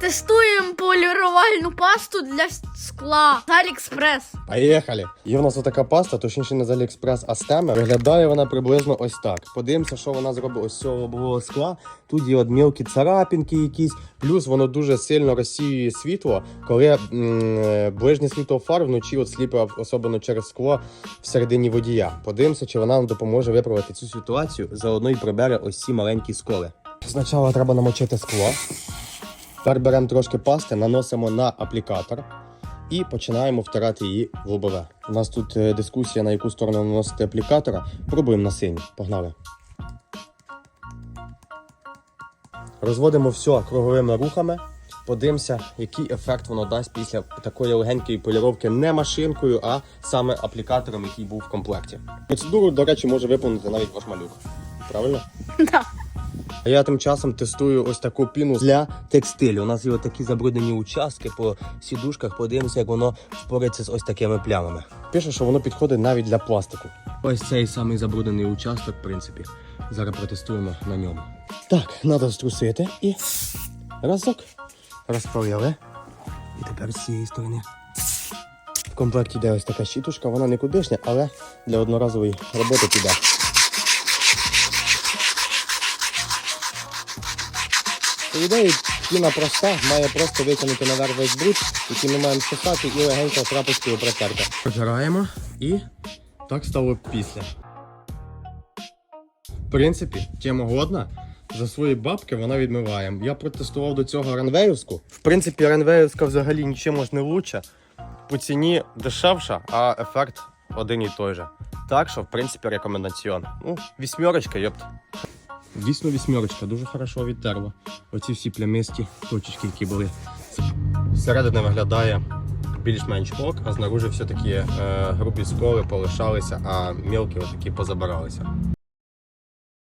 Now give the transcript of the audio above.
Тестуємо полірувальну пасту для скла з Аліекспрес. Поїхали! Є в нас отака паста, точніше не з Аліекспрес, а з теми. Виглядає вона приблизно ось так. Подивимося, що вона зробить ось цього лобового скла. Тут є от мілкі царапінки якісь, плюс воно дуже сильно розсіює світло, коли м, ближнє світло фар вночі от сліпить, особливо через скло всередині водія. Подивимося, чи вона нам допоможе виправити цю ситуацію, заодно і прибере ось ці маленькі сколи. Спочатку треба намочити скло. Тепер беремо трошки пасти, наносимо на аплікатор і починаємо втирати її в лобове. У нас тут е, дискусія, на яку сторону наносити аплікатора. Пробуємо на синій. Погнали. Розводимо все круговими рухами. Подивимося, який ефект воно дасть після такої легенької поліровки не машинкою, а саме аплікатором, який був в комплекті. Процедуру, до речі, може виповнити навіть ваш малюк. Правильно? Да. Я тим часом тестую ось таку піну для текстилю. У нас є такі забруднені участки по сідушках. Подивимося, як воно впорається з ось такими плямами. Пише, що воно підходить навіть для пластику. Ось цей самий забруднений участок, в принципі. Зараз протестуємо на ньому. Так, треба струсити і разок. Розправили. І тепер з цієї сторони. В комплекті йде ось така щітушка, вона не кудишня, але для одноразової роботи піде. По ідеї, піна проста, має просто витягнути наверх весь бруд, який ми маємо сухати і легенько трапочкою протерти. Пожираємо і так стало після. В принципі, тема годна. За свої бабки вона відмиває. Я протестував до цього ранвеївську. В принципі, ранвеївська взагалі нічим ж не лучше. По ціні дешевша, а ефект один і той же. Так що, в принципі, рекомендаціон. Ну, вісьмерочка, йопт. Дійсно вісьмерочка, дуже хорошо відтерла. Оці всі плямисті точечки, які були. Зсередини виглядає більш-менш ок, а знаружи все-таки е, грубі сколи полишалися, а мілкі отакі позабиралися.